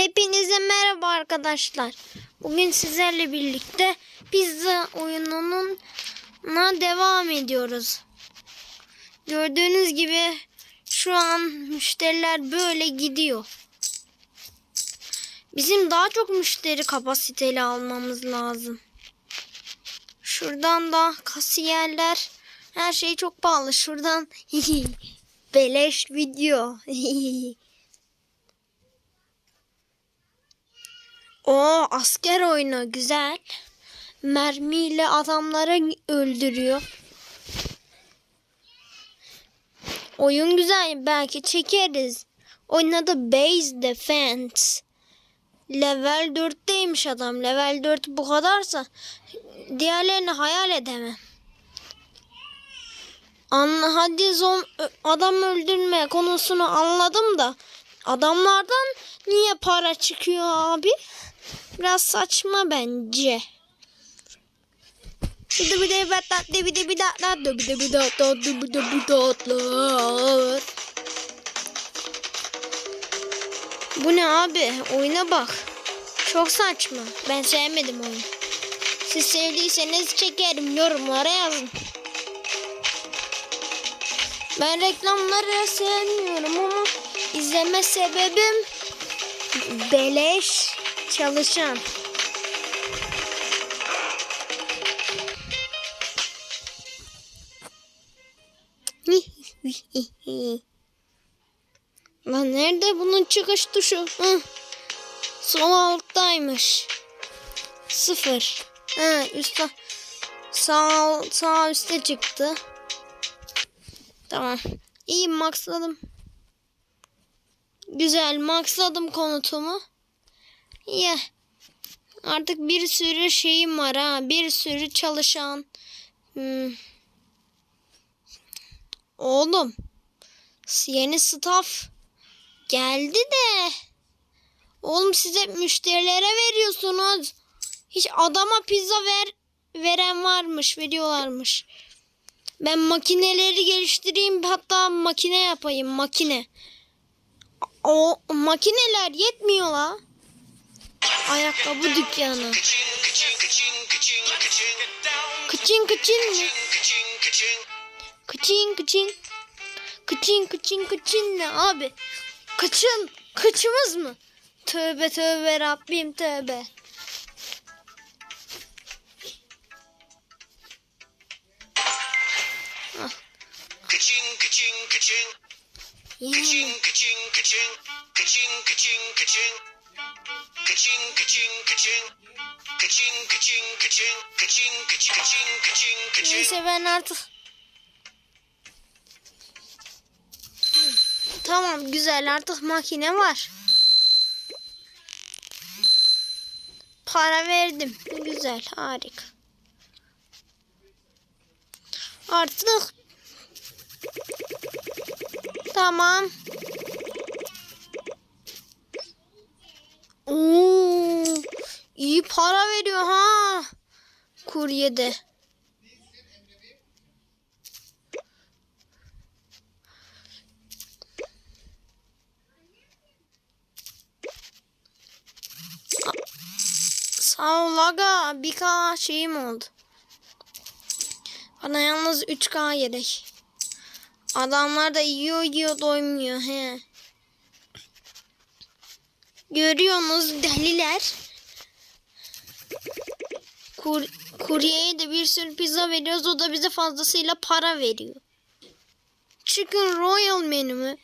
Hepinize merhaba arkadaşlar. Bugün sizlerle birlikte pizza oyununun na devam ediyoruz. Gördüğünüz gibi şu an müşteriler böyle gidiyor. Bizim daha çok müşteri kapasiteli almamız lazım. Şuradan da kasiyerler her şey çok pahalı. Şuradan beleş video. O asker oyunu güzel. Mermiyle adamları öldürüyor. Oyun güzel. Belki çekeriz. Oyun adı Base Defense. Level 4'teymiş adam. Level 4 bu kadarsa diğerlerini hayal edemem. Anla hadi zom adam öldürme konusunu anladım da adamlardan niye para çıkıyor abi? Biraz saçma bence. Şurada bir de bir tatlı bir de bir. Bu ne abi? Oyuna bak. Çok saçma. Ben sevmedim oyunu. Siz sevdiyseniz çekerim. Yorumlara yazın. Ben reklamları sevmiyorum ama izleme sebebim beleş çalışan. Lan nerede bunun çıkış tuşu? Hı. Sol alttaymış. Sıfır. Ha, üstte. Sağ, sağ üstte çıktı. Tamam. İyi maxladım. Güzel maxladım konutumu. Ya. Artık bir sürü şeyim var ha. Bir sürü çalışan. Hmm. Oğlum. Yeni staff geldi de. Oğlum size müşterilere veriyorsunuz. Hiç adama pizza ver veren varmış, veriyorlarmış. Ben makineleri geliştireyim hatta makine yapayım makine. O makineler yetmiyor la. Ayakkabı dükkanı. Kıçın kıçın mı? Kıçın kıçın. Kıçın kıçın kıçın ne abi? Kıçın. Kıçımız mı? Tövbe tövbe Rabbim tövbe. Kaching, kaching, kaching. Kaching, kaching, kaching. Kaching, kaching, kaching. Kıçın kıçın artık. Tamam güzel artık makine var. Para verdim. Güzel harika. Artık Tamam. İyi para veriyor ha. Kuryede. Sağ ol aga. Bir K şeyim oldu. Bana yalnız 3K gerek. Adamlar da yiyor yiyor doymuyor he. Görüyorsunuz deliler. Kur, kuryeye de bir sürü pizza veriyoruz. O da bize fazlasıyla para veriyor. Chicken Royal menü mü?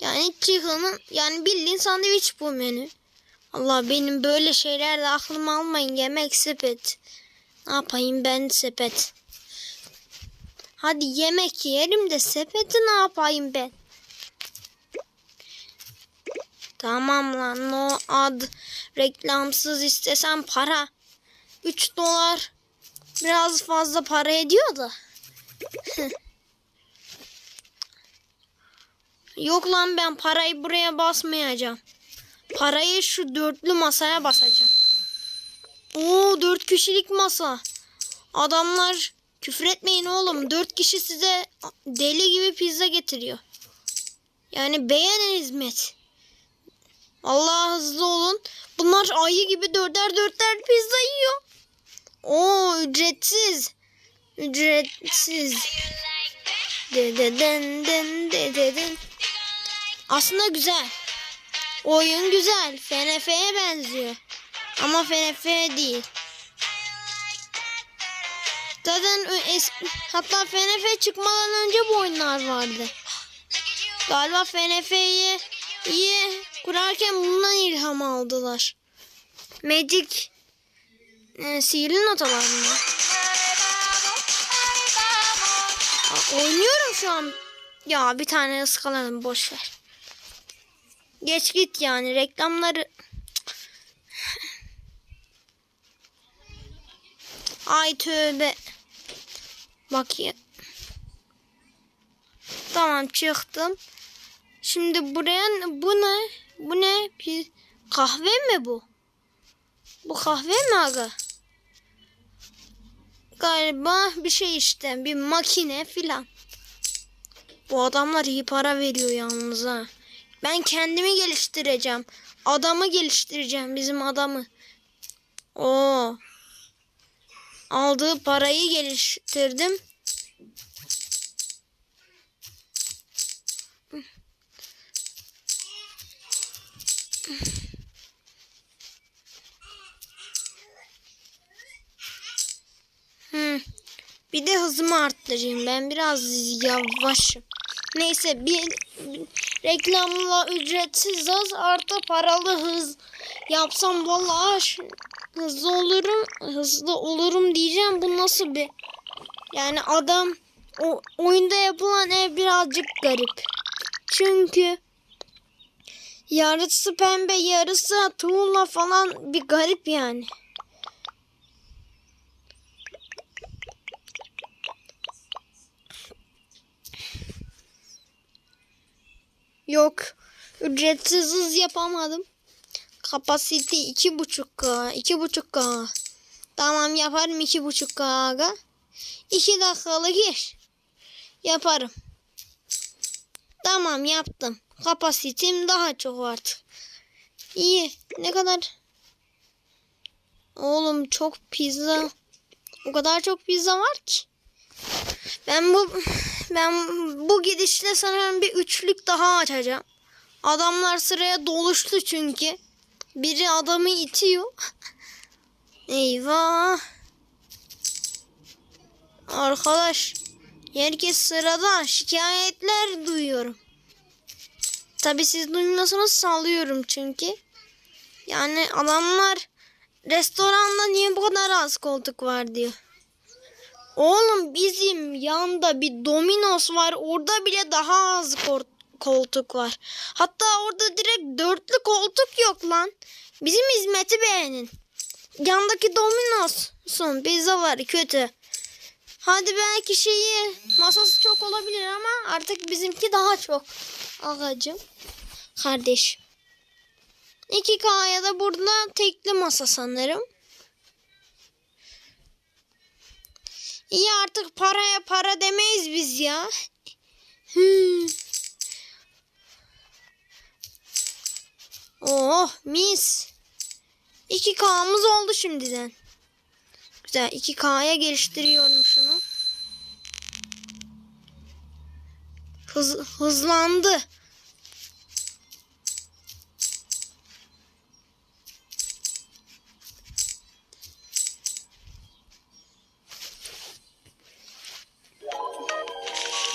Yani chicken'ın yani bildiğin sandviç bu menü. Allah benim böyle şeylerle aklım almayın. Yemek sepet. Ne yapayım ben sepet. Hadi yemek yerim de sepeti ne yapayım ben? Tamam lan no ad reklamsız istesem para. 3 dolar biraz fazla para ediyor da. Yok lan ben parayı buraya basmayacağım. Parayı şu dörtlü masaya basacağım. Oo dört kişilik masa. Adamlar küfür etmeyin oğlum. Dört kişi size deli gibi pizza getiriyor. Yani beğenen hizmet. Allah hızlı olun. Bunlar ayı gibi dörder dörder pizza yiyor. Oo ücretsiz. Ücretsiz. Dededen den dededen. Aslında güzel. Oyun güzel. FNF'ye benziyor. Ama FNF değil. Zaten eski, hatta FNF çıkmadan önce bu oyunlar vardı. Galiba FNF'yi kurarken bundan ilham aldılar. Magic e, sihirli notalar mı? Aa, oynuyorum şu an. Ya bir tane ıskaladım boş ver. Geç git yani reklamları. Ay tövbe. Bakayım. Tamam çıktım. Şimdi buraya bu ne? Bu ne? Bir kahve mi bu? Bu kahve mi aga? Galiba bir şey işte. Bir makine filan. Bu adamlar iyi para veriyor yalnız ha. Ben kendimi geliştireceğim. Adamı geliştireceğim. Bizim adamı. Oo. Aldığı parayı geliştirdim. Bir de hızımı arttırayım. Ben biraz yavaşım. Neyse bir, bir reklamla ücretsiz hız artı paralı hız yapsam vallahi hızlı olurum hızlı olurum diyeceğim. Bu nasıl bir yani adam o oyunda yapılan ev birazcık garip. Çünkü yarısı pembe yarısı tuğla falan bir garip yani. Yok. Ücretsiz hız yapamadım. Kapasite iki buçuk K. iki buçuk K. Tamam yaparım iki buçuk K aga. İki dakikalık iş. Yaparım. Tamam yaptım. Kapasitem daha çok artık. İyi. Ne kadar? Oğlum çok pizza. O kadar çok pizza var ki. Ben bu ben bu gidişle sanırım bir üçlük daha açacağım. Adamlar sıraya doluştu çünkü. Biri adamı itiyor. Eyvah. Arkadaş. Herkes sırada şikayetler duyuyorum. Tabi siz duymuyorsanız sallıyorum çünkü. Yani adamlar restoranda niye bu kadar az koltuk var diyor. Oğlum bizim yanda bir Domino's var. Orada bile daha az koltuk var. Hatta orada direkt dörtlü koltuk yok lan. Bizim hizmeti beğenin. Yandaki Domino's'un pizzaları kötü. Hadi belki şeyi masası çok olabilir ama artık bizimki daha çok. Ağacım. Kardeş. 2K'ya da burada tekli masa sanırım. İyi artık paraya para demeyiz biz ya. Hmm. Oh mis. 2K'mız oldu şimdiden. Güzel 2K'ya geliştiriyorum şunu. Hız, hızlandı.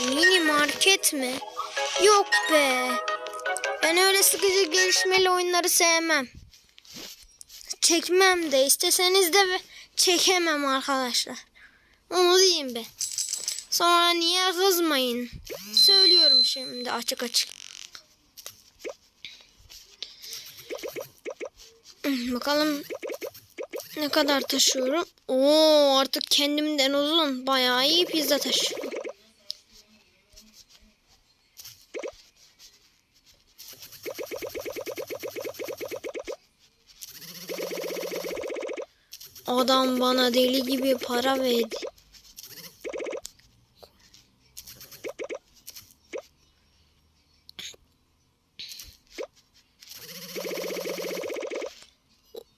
Mini market mi? Yok be. Ben öyle sıkıcı gelişmeli oyunları sevmem. Çekmem de isteseniz de çekemem arkadaşlar. Onu diyeyim be. Sonra niye kızmayın. Söylüyorum şimdi açık açık. Bakalım ne kadar taşıyorum. Oo artık kendimden uzun. Bayağı iyi pizza taşıyorum. Adam bana deli gibi para verdi.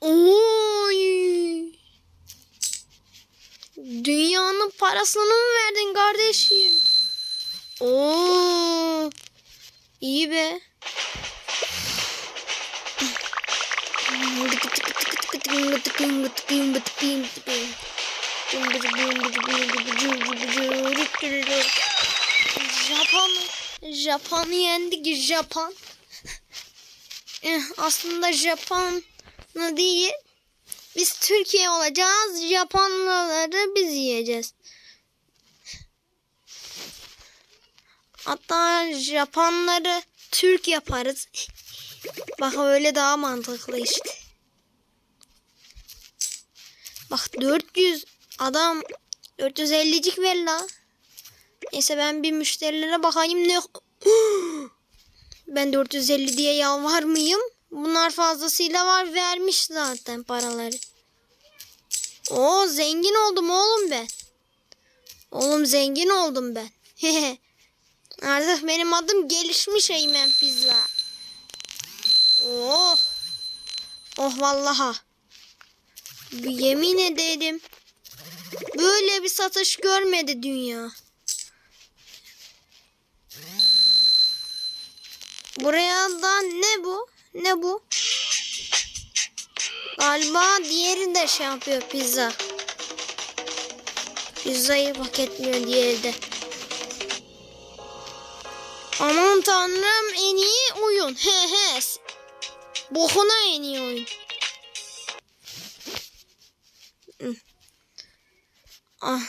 Oy. Dünyanın parasını mı verdin kardeşim? Oo. İyi be. Japon Japon'u yendik Japon. Eh, aslında Japon'u değil. Biz Türkiye olacağız. Japonları biz yiyeceğiz. Hatta Japonları Türk yaparız. Bak öyle daha mantıklı işte. Bak 400 adam 450'cik ver la. Neyse ben bir müşterilere bakayım ne ben 450 diye yalvar mıyım? Bunlar fazlasıyla var vermiş zaten paraları. Oo zengin oldum oğlum ben. Oğlum zengin oldum ben. Artık benim adım gelişmiş Eymen Pizza. Oh. Oh vallaha. Yemin ederim. Böyle bir satış görmedi dünya. Buraya da ne bu? Ne bu? Galiba diğeri de şey yapıyor pizza. Pizzayı paketliyor diğeri de. Aman tanrım en iyi oyun. He he. Bokuna en iyi oyun. Ah.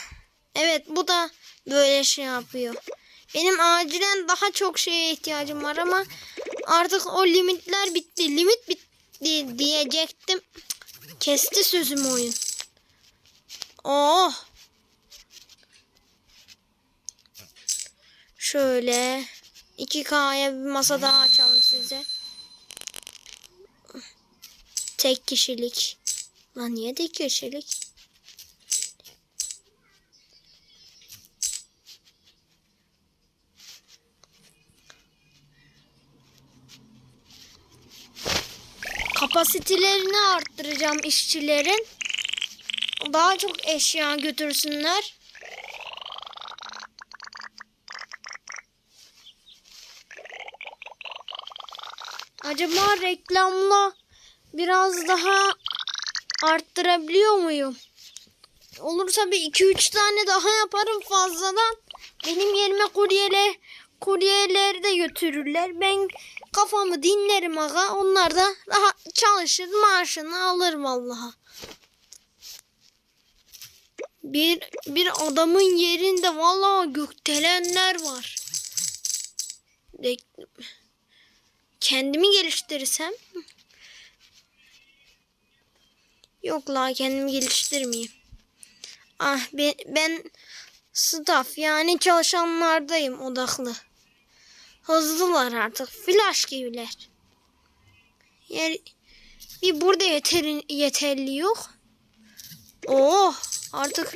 Evet bu da böyle şey yapıyor. Benim acilen daha çok şeye ihtiyacım var ama artık o limitler bitti. Limit bitti diyecektim. Kesti sözüm oyun. Oh. Şöyle 2K'ya bir masa daha açalım size. Tek kişilik. Lan niye tek kişilik? Kapasitelerini arttıracağım işçilerin. Daha çok eşya götürsünler. Acaba reklamla biraz daha arttırabiliyor muyum? Olursa bir 2-3 tane daha yaparım fazladan. Benim yerime kuryeler, kuryeleri de götürürler. Ben kafamı dinlerim aga. Onlar da daha çalışır maaşını alır vallahi. Bir, bir adamın yerinde vallahi gökdelenler var. De, kendimi geliştirirsem yok la kendimi geliştirmeyeyim. Ah ben, ben staff yani çalışanlardayım odaklı. Hızlılar artık flash gibiler. Yani bir burada yeterli, yeterli yok. Oh artık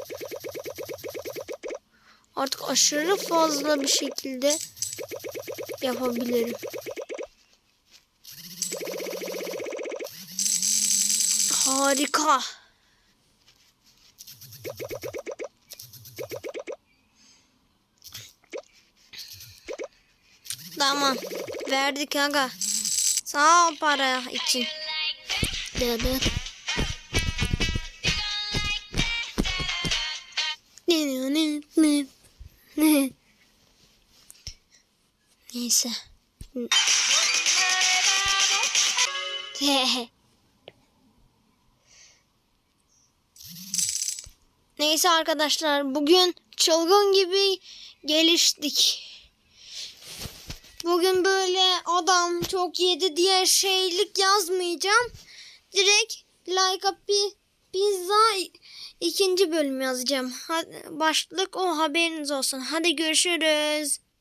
artık aşırı fazla bir şekilde yapabilirim. Harika. Tamam. Verdik aga. Sağ ol para için. Dı Neyse. Neyse arkadaşlar bugün çılgın gibi geliştik. Bugün böyle adam çok yedi diye şeylik yazmayacağım. Direkt like a pi- pizza ikinci bölüm yazacağım. Başlık o haberiniz olsun. Hadi görüşürüz.